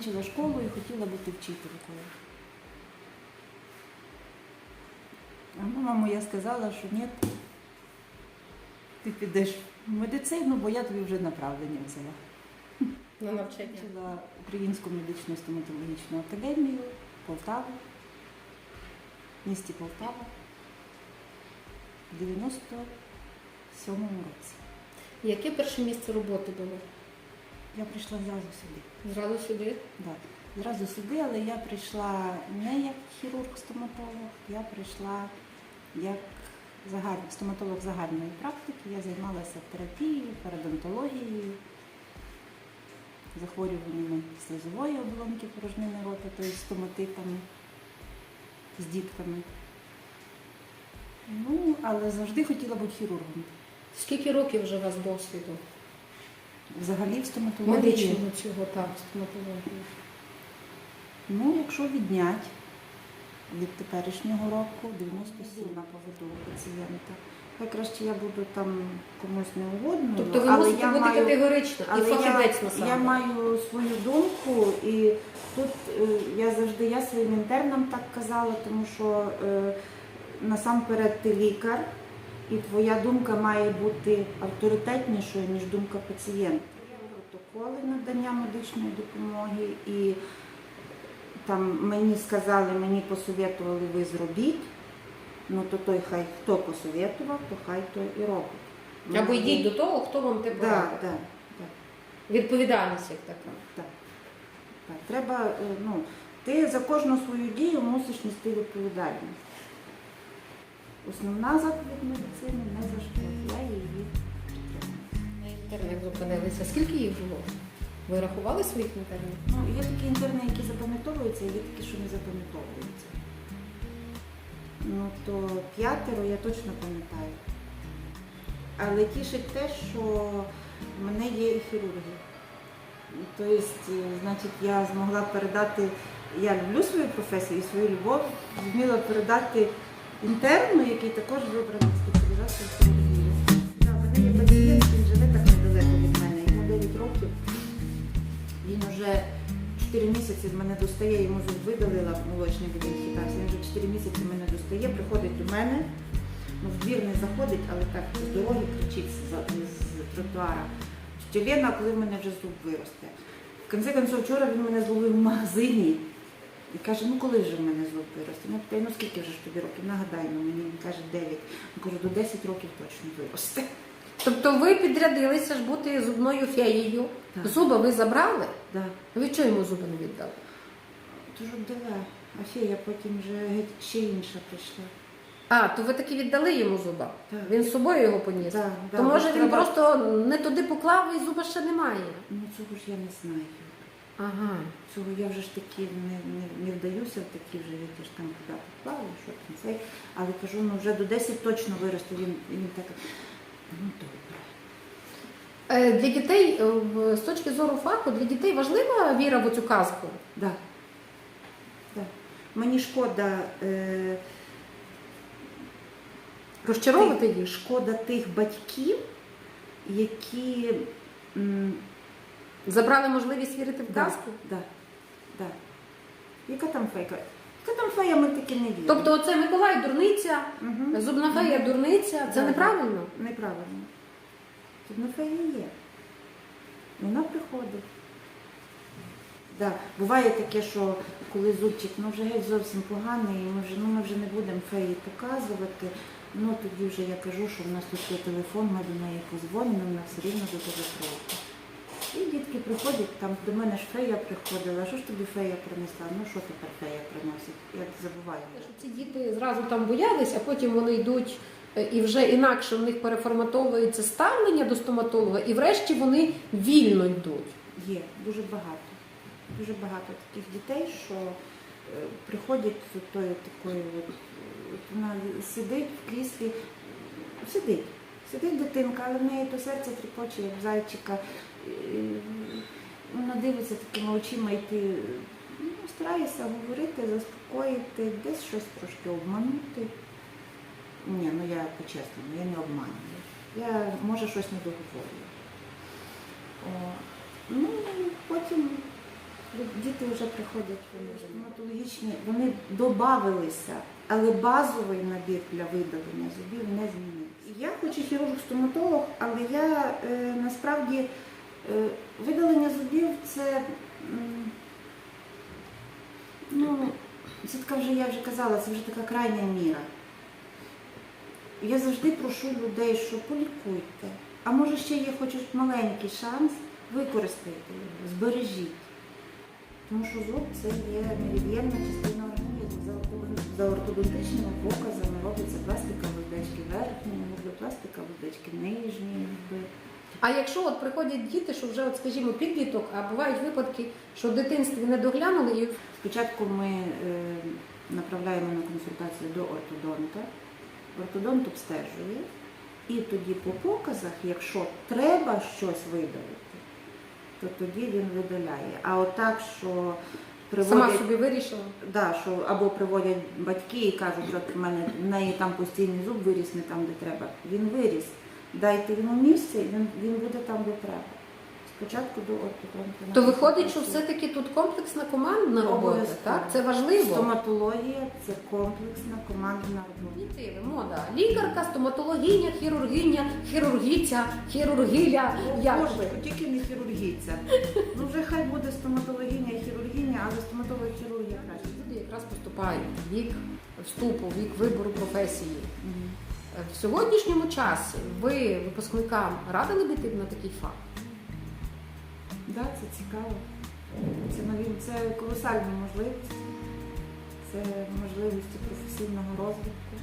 закінчила школу і хотіла бути вчителькою. А мама моя сказала, що ні, ти підеш в медицину, бо я тобі вже направлення взяла. На навчання. Закінчила Українську медичну стоматологічну академію Полтаву, в місті Полтава в 97-му році. Яке перше місце роботи було? Я прийшла зразу сюди. Зразу сюди? Да. Зразу сюди, але я прийшла не як хірург-стоматолог, я прийшла як загаль... стоматолог загальної практики. Я займалася терапією, парадонтологією, захворюваннями слизової оболонки порожнини рота, тобто стоматитами з дітками. Ну, але завжди хотіла бути хірургом. Скільки років вже у вас досвіду? Взагалі в стоматології. Медичного цього, так, стоматології. Ну, якщо віднять від теперішнього року 97 на поводу у пацієнта. Хай краще я буду там комусь неугодною, Тобто ви але мусите я бути маю, категорично і але фахівець я, я маю свою думку, і тут е, я завжди я своїм інтернам так казала, тому що е, насамперед ти лікар, і твоя думка має бути авторитетнішою, ніж думка пацієнта. Протоколи надання медичної допомоги і там мені сказали, мені посоветували, ви зробіть. Ну то той хай хто посоветував, то хай той і робить. Або Ну, йдіть до того, хто вам те Да, да, да, Відповідальність як така. так. Так, треба, е, ну, ти за кожну свою дію мусиш нести відповідальність. Основна заповідь медицини не за. Я її підтримую. Інтернет зупинилися. Скільки їх було? Ви рахували своїх інтернів? Ну, є такі інтерни, які запам'ятовуються, а є такі, що не запам'ятовуються. Ну, то п'ятеро я точно пам'ятаю. Але тішить те, що в мене є і хірурги. Тобто, значить, я змогла передати, я люблю свою професію і свою любов, зміла передати інтерну, який також вибрав спеціалізацію хірургії. Мене є пацієнт, він живе так недалеко від мене, йому 9 років. Він вже 4 місяці з мене достає, йому зуб видалила молочний, бо він хитався. Він вже 4 місяці мене достає, приходить до мене, ну, в двір не заходить, але так з дороги кричить з, з тротуара. Що Лена, коли в мене вже зуб виросте. В кінці концов, вчора він мене зловив в магазині і каже, ну коли вже в мене зуб виросте? Я питаю, ну скільки вже ж тобі років? Нагадай ну, мені, він каже 9. Я кажу, до 10 років точно виросте. Тобто ви підрядилися ж бути зубною феєю. Так. Зуба ви забрали? Да. Ви чого йому зуби не віддали? Дуже дала. А фея потім вже геть ще інша прийшла. А, то ви таки віддали йому зуба. Так. Він з собою його поніс. Да, то може він треба- просто не туди поклав і зуба ще немає. Ну цього ж я не знаю. Ага. Цього я вже ж таки не, не, не вдаюся в такі вже я ж там куди поклала, що там цей. Але кажу, ну вже до 10 точно виросте. Він, він так, ну добре. Е, Для дітей, е, в- з точки зору фаху, для дітей важлива віра в цю казку. Да. Да. Мені шкода, е, Розчаровувати їх. шкода тих батьків, які м, Забрали можливість вірити в Да, казку. Да, да. Яка там фейка? Яка там фея, ми таки не віримо. Тобто оце Миколай дурниця, Мгм. зубна фея дурниця. Це Да. неправильно. Неправильно. Зубна фея є. Вона приходить. Да. Буває таке, що коли зубчик ну, вже геть зовсім поганий, ми вже, ну, ми вже не будемо феї показувати. Ну тоді вже я кажу, що в нас тут є телефон, ми до неї позвонимо, вона все рівно до прийде. І дітки приходять, там до мене ж фея приходила, що ж тобі фея принесла? Ну що тепер фея приносить? Я забуваю. Ці діти зразу там боялись, а потім вони йдуть е, і вже інакше в них переформатовується ставлення до стоматолога, і врешті вони вільно йдуть. Є дуже багато. Дуже багато таких дітей, що е, приходять з тою такою, от, от вона сидить в кріслі, сидить, сидить дитинка, але в неї то серце тріпоче, як зайчика. І Вона дивиться такими очима, і ти ну, стараєшся говорити, заспокоїти, десь щось трошки обманути. Ні, ну я по-чесному, я не обманюю. Я може щось не договорюю. О, ну і потім Діти вже приходять вони вже стоматологічні, вони додавалися, але базовий набір для видалення зубів не змінився. Я хоч і хірург-стоматолог, але я е, насправді е, видалення зубів це. Ну, це така вже, я вже казала, це вже така крайня міра. Я завжди прошу людей, що полікуйте. А може ще є хоч маленький шанс, використайте його, збережіть. Тому що зуб це є невід'ємна частина організму. За ортодон- ортодонтичними показами робляться пластика вуздечки верхні, губи, пластика вуздечки нижні губи. А якщо от приходять діти, що вже, от, скажімо, підліток, а бувають випадки, що в дитинстві не доглянули і Спочатку ми е, направляємо на консультацію до ортодонта. Ортодонт обстежує, і тоді по показах, якщо треба щось видалити, то тоді він видаляє. А отак, що сама собі вирішила. да, що або приводять батьки і кажуть, що в мене в неї там постійний зуб виріс не там, де треба. Він виріс. Дайте йому місце, і він, він буде там, де треба. Спочатку до ортодонта. То виходить, що все-таки тут комплексна командна робота, так? Це важливо. Стоматологія це комплексна командна робота. Позитиви, мода. Лікарка, стоматологиня, хірургиня, хірургіця, хірургіля. Як? Боже, тільки не хірургійця. Ну вже хай буде стоматологиня і хірургіня, але стоматолог і хірургія краще. Люди якраз поступають в вік вступу, в вік вибору професії. Мгм. В сьогоднішньому часі ви випускникам радили би на такий факт? Да, це цікаво. Це нові, це колосальні можливості. Це можливості професійного розвитку.